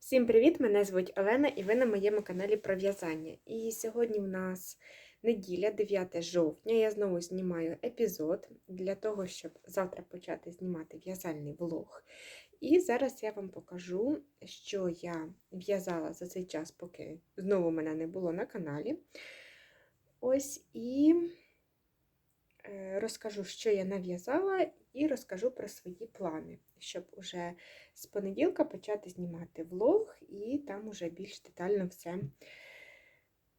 Всім привіт! Мене звуть Олена і ви на моєму каналі про в'язання. І сьогодні в нас неділя, 9 жовтня. Я знову знімаю епізод для того, щоб завтра почати знімати в'язальний влог. І зараз я вам покажу, що я в'язала за цей час, поки знову мене не було на каналі. Ось і е, розкажу, що я нав'язала, і розкажу про свої плани, щоб уже з понеділка почати знімати влог і там уже більш детально все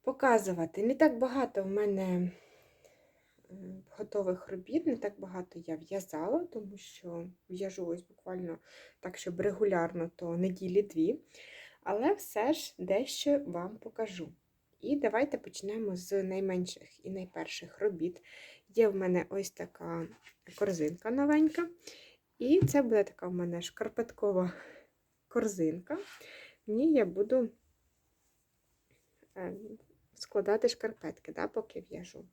показувати. Не так багато в мене готових робіт, не так багато я в'язала, тому що в'яжу ось буквально так, щоб регулярно, то неділі-дві. Але все ж дещо вам покажу. І давайте почнемо з найменших і найперших робіт. Є в мене ось така корзинка новенька. І це буде така в мене шкарпеткова корзинка. В ній я буду е, складати шкарпетки, да, поки в'яжу.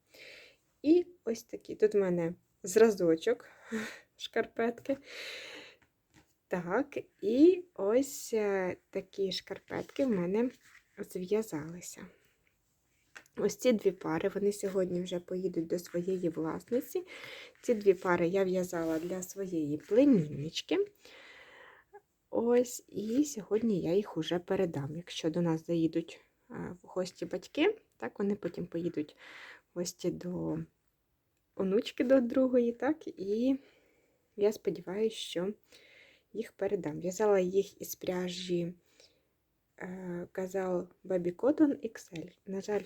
І ось такі. Тут в мене зразочок шкарпетки. Так, і ось е, такі шкарпетки в мене зв'язалися. Ось ці дві пари, вони сьогодні вже поїдуть до своєї власниці. Ці дві пари я в'язала для своєї племіннички. Ось, і сьогодні я їх уже передам. Якщо до нас заїдуть в гості батьки, так вони потім поїдуть в гості до онучки до другої, так, і я сподіваюся, що їх передам. В'язала їх із пряжі казал Baby Cotton XL. На жаль,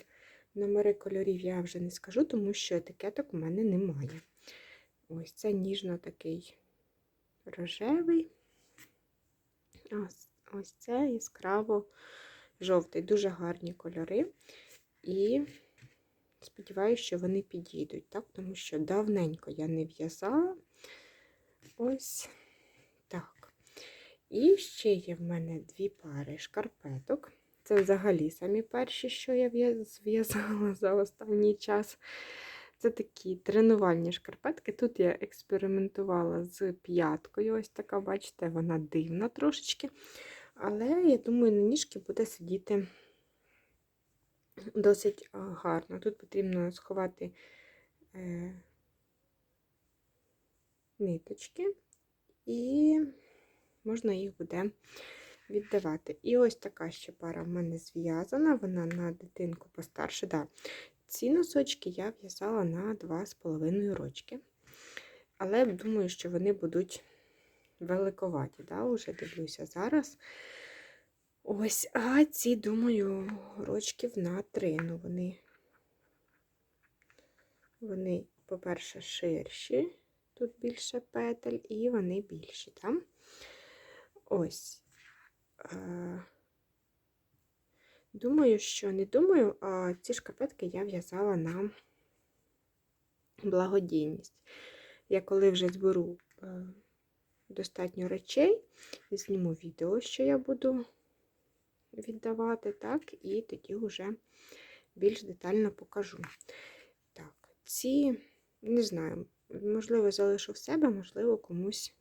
Номери кольорів я вже не скажу, тому що етикеток у мене немає. Ось це ніжно такий рожевий. Ось, ось це яскраво жовтий. Дуже гарні кольори. І сподіваюся, що вони підійдуть, так? тому що давненько я не в'язала. Ось так. І ще є в мене дві пари шкарпеток. Це взагалі самі перші, що я зв'язала за останній час. Це такі тренувальні шкарпетки. Тут я експериментувала з п'яткою. Ось така, бачите, вона дивна трошечки. Але, я думаю, на ніжки буде сидіти досить гарно. Тут потрібно сховати е, ниточки, і можна їх буде віддавати. І ось така ще пара в мене зв'язана, вона на дитинку постарше. Да. Ці носочки я в'язала на 2,5 рочки. Але думаю, що вони будуть великоваті. Да? Уже дивлюся зараз. Ось, а ці, думаю, рочків на 3. Ну, вони, вони, по-перше, ширші, тут більше петель, і вони більші. там. Ось. Думаю, що не думаю, а ці шкарпетки я в'язала на благодійність. Я коли вже зберу е, достатньо речей, зніму відео, що я буду віддавати, так, і тоді вже більш детально покажу. Так, ці, не знаю, можливо, залишу в себе, можливо, комусь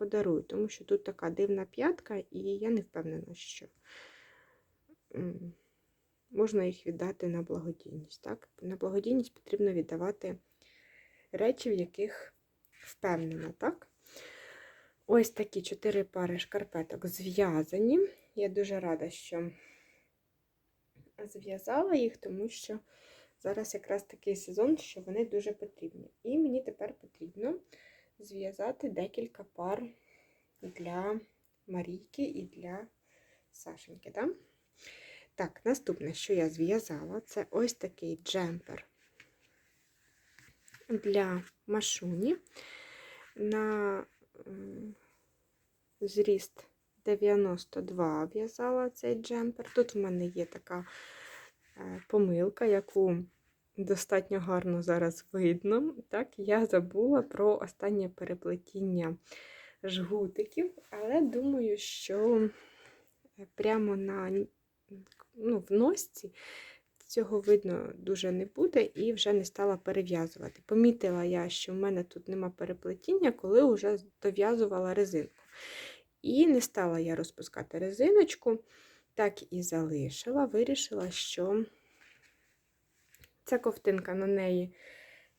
подарую, тому що тут така дивна п'ятка, і я не впевнена, що можна їх віддати на благодійність. Так? На благодійність потрібно віддавати речі, в яких впевнена. так? Ось такі чотири пари шкарпеток зв'язані. Я дуже рада, що зв'язала їх, тому що зараз якраз такий сезон, що вони дуже потрібні. І мені тепер потрібно зв'язати декілька пар для Марійки і для Сашеньки. Да? Так, наступне, що я зв'язала, це ось такий джемпер для машуні на зріст 92 в'язала цей джемпер. Тут в мене є така е, помилка, яку достатньо гарно зараз видно. Так, Я забула про останнє переплетіння жгутиків, але думаю, що е, прямо на ну, в носці цього видно дуже не буде і вже не стала перев'язувати. Помітила я, що в мене тут нема переплетіння, коли вже дов'язувала резинку. І не стала я розпускати резиночку, так і залишила. Вирішила, що ця ковтинка на неї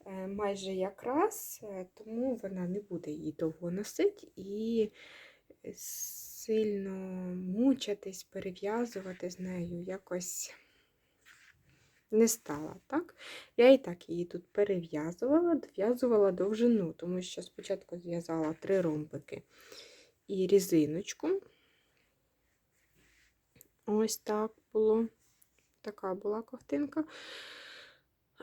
е, майже якраз, е, тому вона не буде її довго носити і сильно мучитись, перев'язувати з нею якось не стала. так? Я і так її тут перев'язувала, дов'язувала довжину, тому що спочатку зв'язала три ромбики і різиночку. Ось так було. Така була ковтинка.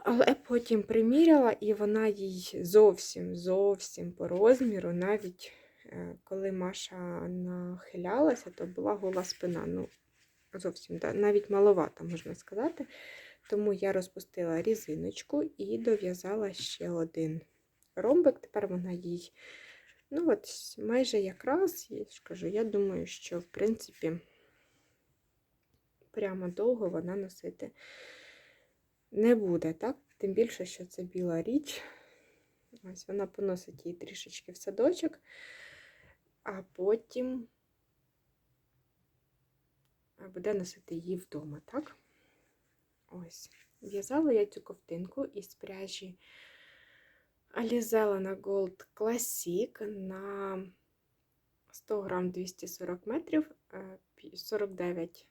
Але потім приміряла, і вона їй зовсім зовсім по розміру, навіть е, коли Маша нахилялася, то була гола спина. Ну, зовсім, навіть маловата, можна сказати. Тому я розпустила різиночку і дов'язала ще один ромбик. Тепер вона їй, ну от, майже якраз, я ж кажу, я думаю, що, в принципі, прямо довго вона носити не буде, так? Тим більше, що це біла річ. Ось вона поносить її трішечки в садочок, а потім буде носити її вдома, так? Ось. В'язала я цю ковтинку із пряжі Alizella на Gold Classic на 100 грам 240 метрів, 49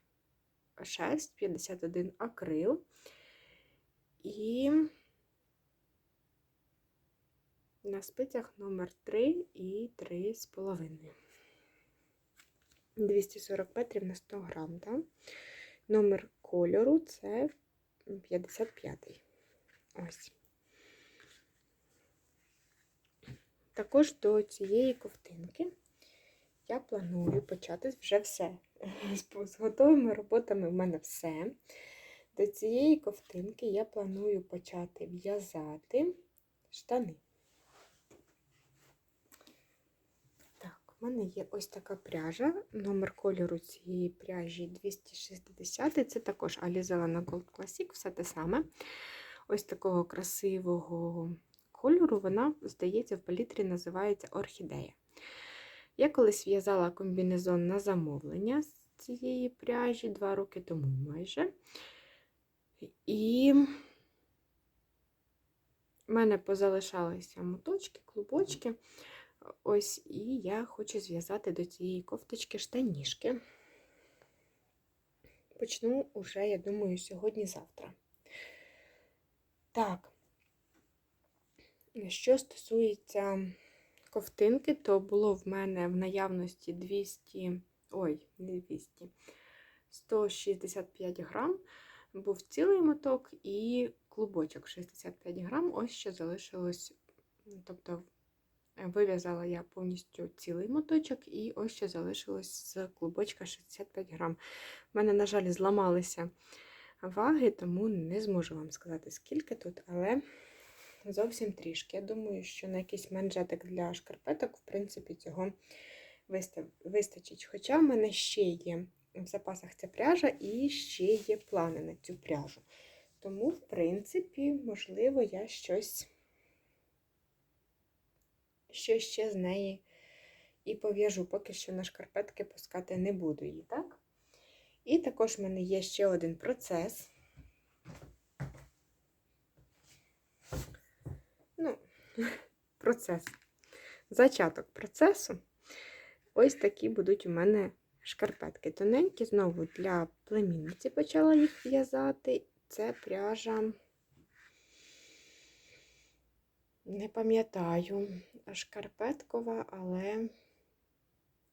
шерсть, 51 акрил. І на спицях номер 3 і 3,5. 240 метрів на 100 грам. Да? Номер кольору це 55. Ось. Також до цієї ковтинки я планую почати вже все. З готовими роботами в мене все. До цієї ковтинки я планую почати в'язати штани. Так, у мене є ось така пряжа. Номер кольору цієї пряжі 260. Це також Alizella Gold Classic, все те саме. Ось такого красивого кольору, вона, здається, в палітрі називається орхідея. Я колись в'язала комбінезон на замовлення з цієї пряжі два роки тому майже. І в мене позалишалися моточки, клубочки. Ось, і я хочу зв'язати до цієї кофточки штанішки. Почну уже, я думаю, сьогодні-завтра. Так, що стосується ковтинки, то було в мене в наявності 200, ой, не 200, 165 грам був цілий моток і клубочок 65 грам. Ось що залишилось. Тобто вив'язала я повністю цілий моточок, і ось що залишилось з клубочка 65 грам. У мене, на жаль, зламалися ваги, тому не зможу вам сказати, скільки тут, але зовсім трішки. Я думаю, що на якийсь манжетик для шкарпеток, в принципі, цього вистачить. Хоча в мене ще є в запасах ця пряжа і ще є плани на цю пряжу. Тому, в принципі, можливо, я щось, що ще з неї і пов'яжу, поки що на шкарпетки пускати не буду її, так? І також в мене є ще один процес. Ну, процес. Зачаток процесу. Ось такі будуть у мене шкарпетки тоненькі, знову для племінниці почала їх в'язати. Це пряжа, не пам'ятаю, шкарпеткова, але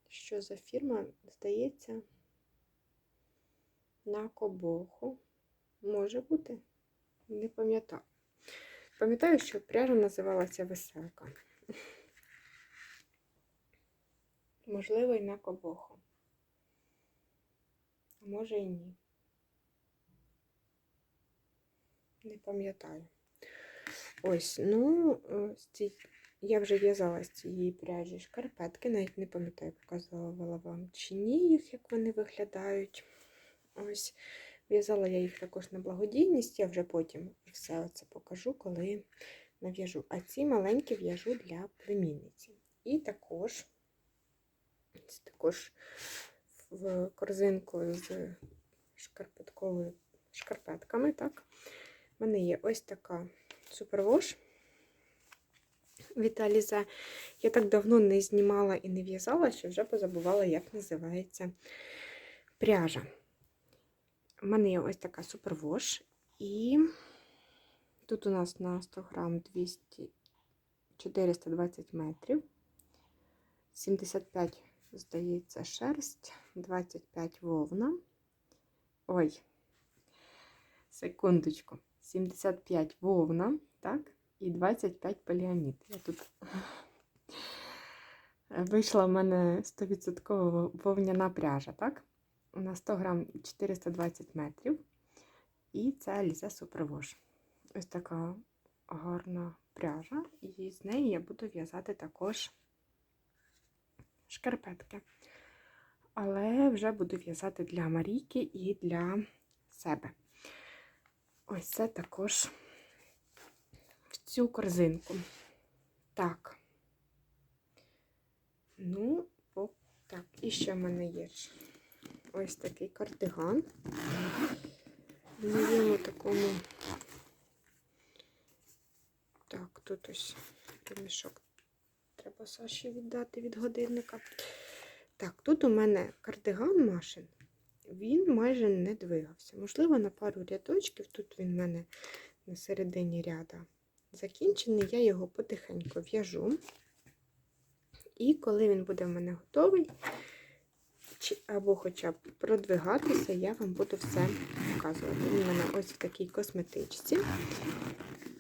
що за фірма, здається, на кобоху. Може бути, не пам'ятаю. Пам'ятаю, що пряжа називалася Веселка. Можливо, і на кобоху а може і ні. Не пам'ятаю. Ось, ну, я вже в'язала з цієї пряжі шкарпетки, навіть не пам'ятаю, показувала вам чи ні, їх, як вони виглядають. Ось, в'язала я їх також на благодійність, я вже потім все це покажу, коли нав'яжу. А ці маленькі в'яжу для племінниці. І також також в корзинку з шкарпетковою шкарпетками. Так? У мене є ось така супервош від Alize. Я так давно не знімала і не в'язала, що вже позабувала, як називається пряжа. У мене є ось така супервош. І тут у нас на 100 грам 200, 420 метрів. 75, здається, шерсть, 25 вовна. Ой, секундочку. 75 вовна, так? І 25 поліамід. Я тут вийшла в мене 100% вовняна пряжа, так? На 100 грам 420 метрів. І це Alize Superwash. Ось така гарна пряжа. І з неї я буду в'язати також шкарпетки. Але вже буду в'язати для Марійки і для себе. Ось це також в цю корзинку. Так. Ну, так, і ще в мене є ось такий кардиган. В новому такому. Так, тут ось ремішок треба Саші віддати від годинника. Так, тут у мене кардиган Машин, він майже не двигався. Можливо, на пару рядочків, тут він в мене на середині ряда закінчений, я його потихеньку в'яжу. І коли він буде в мене готовий, або хоча б продвигатися, я вам буду все показувати. Він у мене ось в такій косметичці.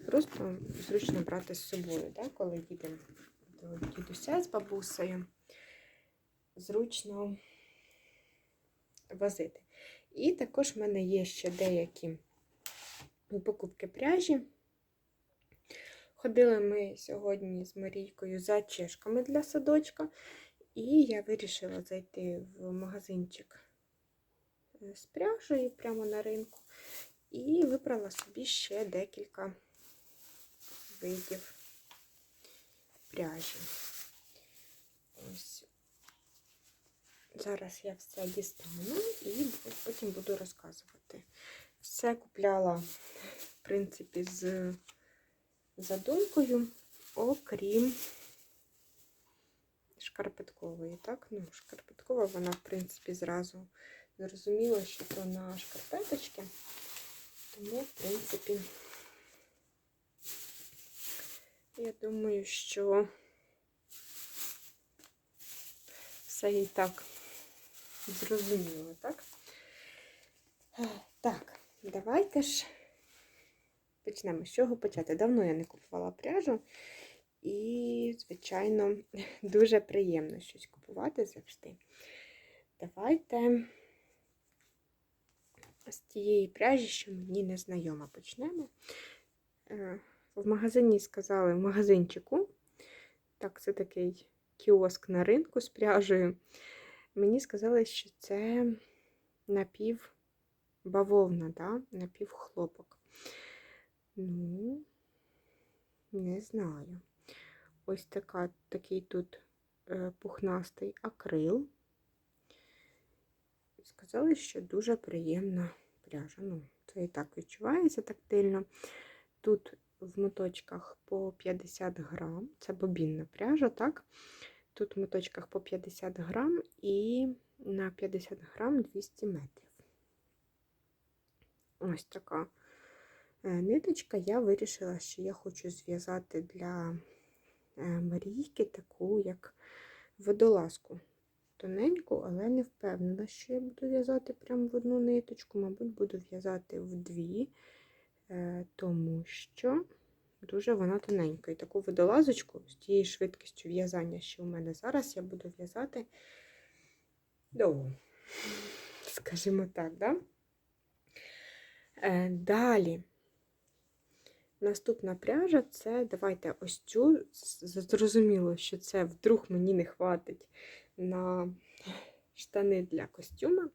Просто зручно брати з собою, да, коли їдемо до дідуся з бабусею. Зручно возити. І також в мене є ще деякі покупки пряжі. Ходили ми сьогодні з Марійкою за чешками для садочка, і я вирішила зайти в магазинчик з пряжею прямо на ринку, і вибрала собі ще декілька видів пряжі. Ось. Зараз я все дістану і потім буду розказувати. Все купляла, в принципі, з задумкою, окрім шкарпеткової. Так? Ну, Шкарпеткова, вона, в принципі, зразу зрозуміла, що то на шкарпеточки. Тому, в принципі, я думаю, що все і так зрозуміло, так? Так, давайте ж почнемо з чого почати. Давно я не купувала пряжу, і, звичайно, дуже приємно щось купувати завжди. Давайте з тієї пряжі, що мені не знайома, почнемо. Е, в магазині сказали, в магазинчику, так, це такий кіоск на ринку з пряжею. Мені сказали, що це напів бавовна, да? напів хлопок. Ну, не знаю. Ось така, такий тут е, пухнастий акрил. Сказали, що дуже приємна пряжа. Ну, це і так відчувається тактильно. Тут в моточках по 50 грам, це бобінна пряжа, так? Тут в моточках по 50 грам і на 50 грам 200 метрів. Ось така е, ниточка. Я вирішила, що я хочу зв'язати для е, Марійки таку, як водолазку. Тоненьку, але не впевнена, що я буду в'язати прямо в одну ниточку, мабуть, буду в'язати в дві, е, тому що дуже вона тоненька. І таку водолазочку з тією швидкістю в'язання, що у мене зараз, я буду в'язати довго, скажімо так, да? Е, далі. Наступна пряжа це, давайте ось цю, зрозуміло, що це вдруг мені не хватить на штани для костюма,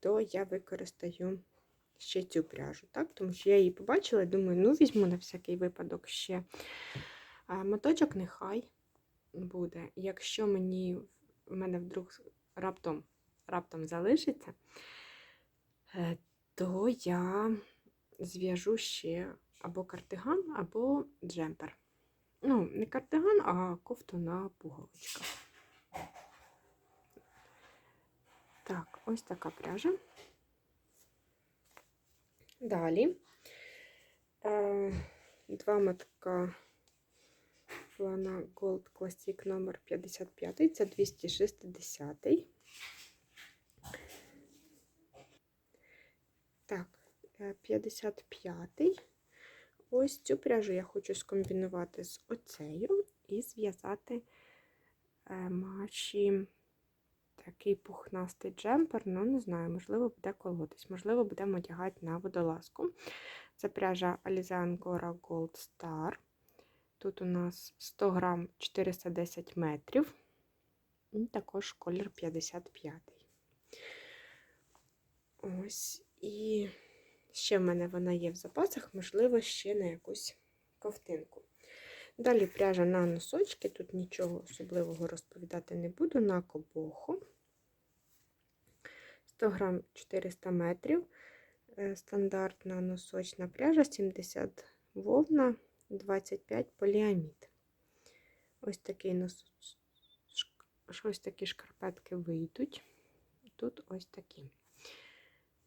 то я використаю ще цю пряжу, так? Тому що я її побачила думаю, ну, візьму на всякий випадок ще моточок, нехай буде. Якщо мені в мене вдруг раптом, раптом залишиться, е, то я зв'яжу ще або картиган, або джемпер. Ну, не картиган, а кофту на пуговичках. Так, ось така пряжа. Далі е, два мотка плана Gold Classic номер 55, це 260. Так, 55. Ось цю пряжу я хочу скомбінувати з оцею і зв'язати е, маші такий пухнастий джемпер, ну не знаю, можливо, буде колотись, можливо, будемо одягати на водолазку. Це пряжа Alize Angora Gold Star. Тут у нас 100 грам 410 метрів. І також колір 55. Ось, і ще в мене вона є в запасах, можливо, ще на якусь ковтинку. Далі пряжа на носочки, тут нічого особливого розповідати не буду, на кобоху. 100 грам 400 метрів. Е, Стандартна носочна пряжа, 70 вовна, 25 поліамід. Ось такий нос... ось такі шкарпетки вийдуть. Тут ось такі.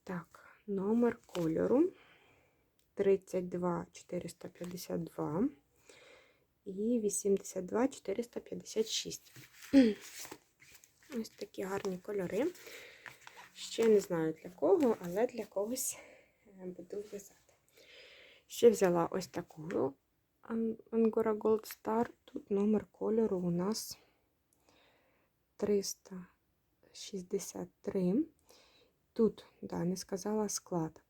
Так, номер кольору 32 452 і 82 456. Ось такі гарні кольори. Ще не знаю для кого, але для когось е, буду в'язати. Ще взяла ось таку Angora Gold Star. Тут номер кольору у нас 363. Тут, да, не сказала склад.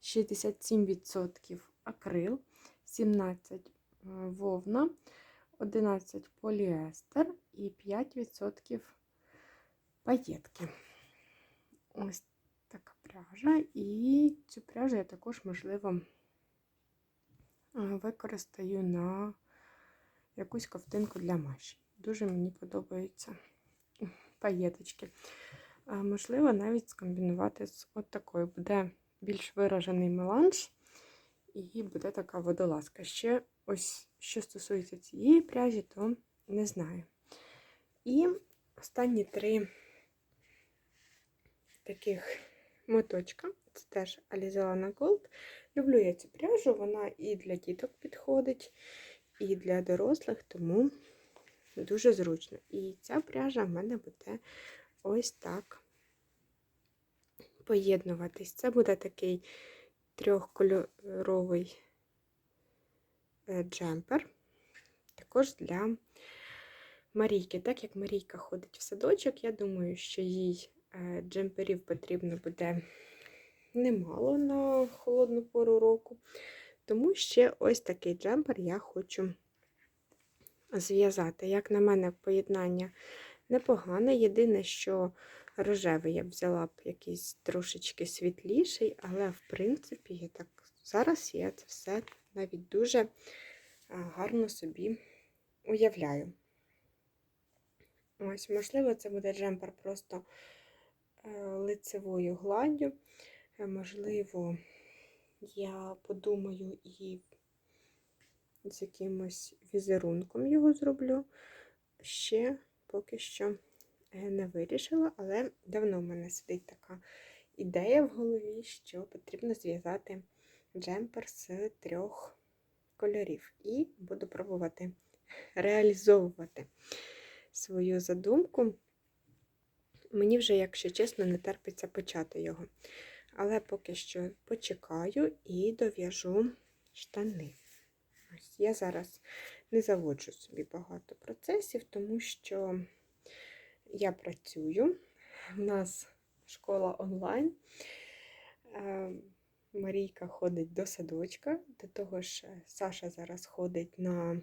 67% акрил, 17 вовна, 11 поліестер і 5% паєтки. Ось така пряжа. І цю пряжу я також, можливо, використаю на якусь ковтинку для маші. Дуже мені подобаються паєточки. Можливо, навіть скомбінувати з от такою. Буде більш виражений меланж, і буде така водолазка. Ще ось, що стосується цієї пряжі, то не знаю. І останні три таких моточка. Це теж Alizana Gold. Люблю я цю пряжу, вона і для діток підходить, і для дорослих, тому дуже зручно. І ця пряжа в мене буде ось так поєднуватись. Це буде такий трьохкольоровий джемпер, також для Марійки. Так як Марійка ходить в садочок, я думаю, що їй Е, джемперів потрібно буде немало на холодну пору року. Тому ще ось такий джемпер я хочу зв'язати. Як на мене, поєднання непогане. Єдине, що рожевий я б взяла б якийсь трошечки світліший, але, в принципі, я так зараз я це все навіть дуже гарно собі уявляю. Ось, можливо, це буде джемпер просто Е, лицевою гладдю. Е, можливо, я подумаю і з якимось візерунком його зроблю. Ще поки що е, не вирішила, але давно в мене сидить така ідея в голові, що потрібно зв'язати джемпер з трьох кольорів. І буду пробувати реалізовувати свою задумку. Мені вже, якщо чесно, не терпиться почати його. Але поки що почекаю і дов'яжу штани. Ось Я зараз не заводжу собі багато процесів, тому що я працюю. У нас школа онлайн. Е, Марійка ходить до садочка, до того ж, Саша зараз ходить на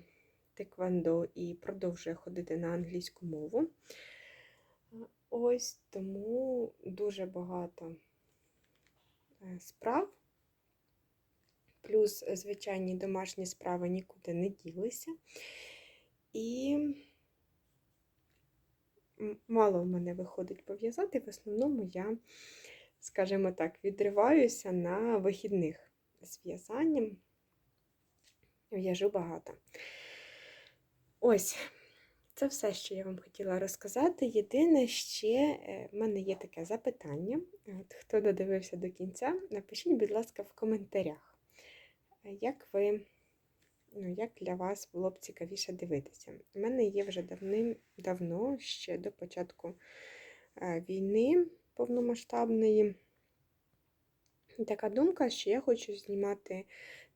теквандо і продовжує ходити на англійську мову. Ось тому дуже багато е, справ. Плюс звичайні домашні справи нікуди не ділися. І мало в мене виходить пов'язати. В основному я, скажімо так, відриваюся на вихідних з в'язанням. В'яжу багато. Ось, це все, що я вам хотіла розказати. Єдине, ще е, в мене є таке запитання. От, хто додивився до кінця, напишіть, будь ласка, в коментарях, е, як ви, ну, як для вас було б цікавіше дивитися. У мене є вже давним-давно, ще до початку е, війни повномасштабної, така думка, що я хочу знімати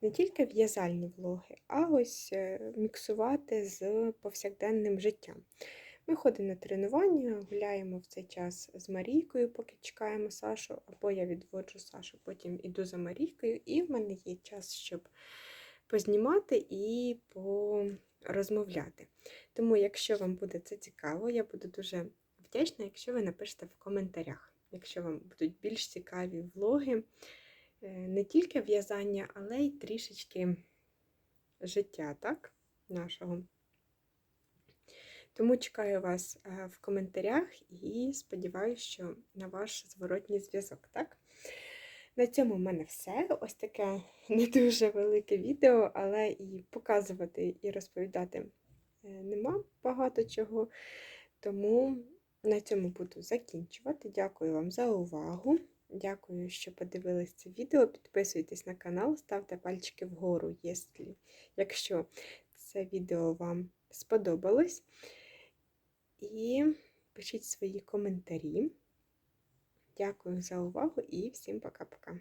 не тільки в'язальні влоги, а ось е, міксувати з повсякденним життям. Ми ходимо на тренування, гуляємо в цей час з Марійкою, поки чекаємо Сашу, або я відводжу Сашу, потім іду за Марійкою, і в мене є час, щоб познімати і порозмовляти. Тому, якщо вам буде це цікаво, я буду дуже вдячна, якщо ви напишете в коментарях, якщо вам будуть більш цікаві влоги. Е, не тільки в'язання, але й трішечки життя, так, нашого. Тому чекаю вас е, в коментарях і сподіваюся, що на ваш зворотній зв'язок, так? На цьому в мене все. Ось таке не дуже велике відео, але і показувати, і розповідати е, нема багато чого. Тому на цьому буду закінчувати. Дякую вам за увагу. Дякую, що подивились це відео. Підписуйтесь на канал, ставте пальчики вгору, якщо це відео вам сподобалось. І пишіть свої коментарі. Дякую за увагу і всім пока-пока.